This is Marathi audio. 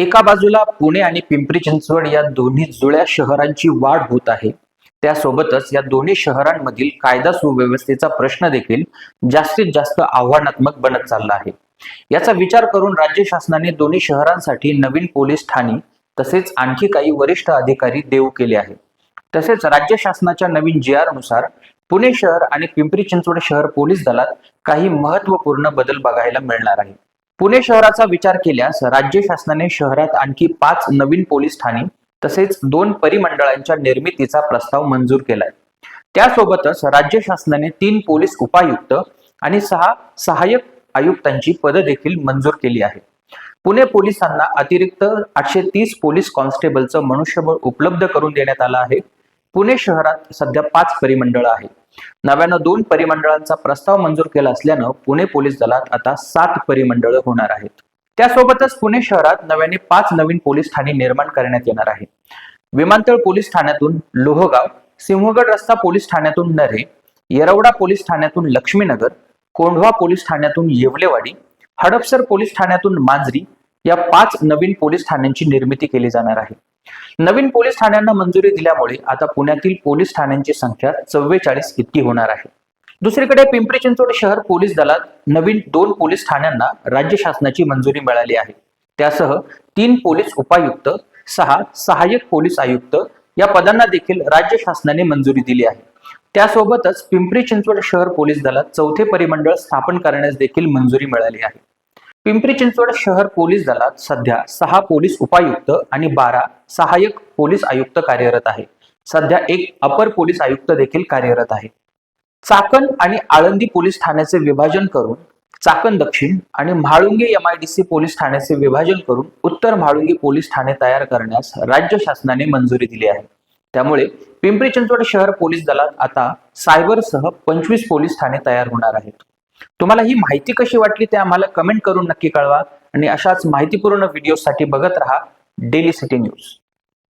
एका बाजूला पुणे आणि पिंपरी चिंचवड या दोन्ही जुळ्या शहरांची वाढ होत आहे. त्यासोबतच या दोन्ही शहरांमधील कायदा सुव्यवस्थेचा प्रश्न देखील जास्तीत जास्त आव्हानात्मक बनत चालला आहे. याचा विचार करून राज्य शासनाने दोन्ही शहरांसाठी नवीन पोलीस ठाणी तसेच आणखी काही वरिष्ठ अधिकारी देऊ केले आहे तसेच राज्य शासनाच्या नवीन जी आरनुसार पुणे शहर आणि पिंपरी चिंचवड शहर पोलीस दलात काही महत्त्वपूर्ण बदल बघायला मिळणार आहे पुणे शहराचा विचार केल्यास राज्य शासनाने शहरात आणखी पाच नवीन पोलीस ठाणी तसेच दोन परिमंडळांच्या निर्मितीचा प्रस्ताव मंजूर केलाय. त्यासोबतच राज्य शासनाने तीन पोलीस उपायुक्त आणि सहा सहाय्यक आयुक्तांची पदं देखील मंजूर केली आहे पुणे पोलिसांना अतिरिक्त आठशे तीस पोलीस कॉन्स्टेबलचं मनुष्यबळ उपलब्ध करून देण्यात आलं आहे. पुणे शहरात सध्या पाच परिमंडळ आहेत. नव्यानं दोन परिमंडळांचा प्रस्ताव मंजूर केला असल्यानं पुणे पोलीस दलात आता सात परिमंडळ होणार आहेत. त्यासोबतच पुणे शहरात नव्याने पाच नवीन पोलीस ठाणे निर्माण करण्यात येणार आहे. विमानतळ पोलीस ठाण्यातून लोहगाव सिंहगड रस्ता पोलीस ठाण्यातून नरे येरवडा पोलीस ठाण्यातून लक्ष्मीनगर कोंढवा पोलीस ठाण्यातून येवलेवाडी हडपसर पोलीस ठाण्यातून मांजरी या पाच नवीन पोलीस ठाण्यांची निर्मिती केली जाणार आहे. नवीन पोलीस ठाण्यांना मंजुरी दिल्यामुळे आता पुण्यातील पोलीस ठाण्यांची संख्या चव्वेचाळीस इतकी होणार आहे. दुसरीकडे पिंपरी चिंचवड शहर पोलीस दलात नवीन दोन पोलीस ठाण्यांना राज्य शासनाची मंजुरी मिळाली आहे. त्यासह तीन पोलीस उपायुक्त सहा सहाय्यक पोलीस आयुक्त या पदांना देखील राज्य शासनाने मंजुरी दिली आहे. त्यासोबतच पिंपरी चिंचवड शहर पोलीस दलात चौथे परिमंडळ स्थापन करण्यास देखील मंजुरी मिळाली आहे. पिंपरी चिंचवड शहर पोलीस दलात सध्या सहा पोलीस उपायुक्त आणि बारा सहाय्यक पोलीस आयुक्त कार्यरत आहे. सध्या एक अपर पोलीस आयुक्त देखील कार्यरत आहे. चाकण आणि आळंदी पोलीस ठाण्याचे विभाजन करून चाकण दक्षिण आणि म्हाळुंगे एम आयडीसी पोलीस ठाण्याचे विभाजन करून उत्तर म्हाळुंगे पोलीस ठाणे तयार करण्यास राज्य शासनाने मंजुरी दिली आहे. त्यामुळे पिंपरी चिंचवड शहर पोलीस दलात आता सायबरसह पंचवीस पोलीस ठाणे तयार होणार आहेत. तुम्हाला ही माहिती कशी वाटली ते आम्हाला कमेंट करून नक्की कळवा. आणि अशाच माहितीपूर्ण व्हिडिओसाठी बघत राहा डेली सिटी न्यूज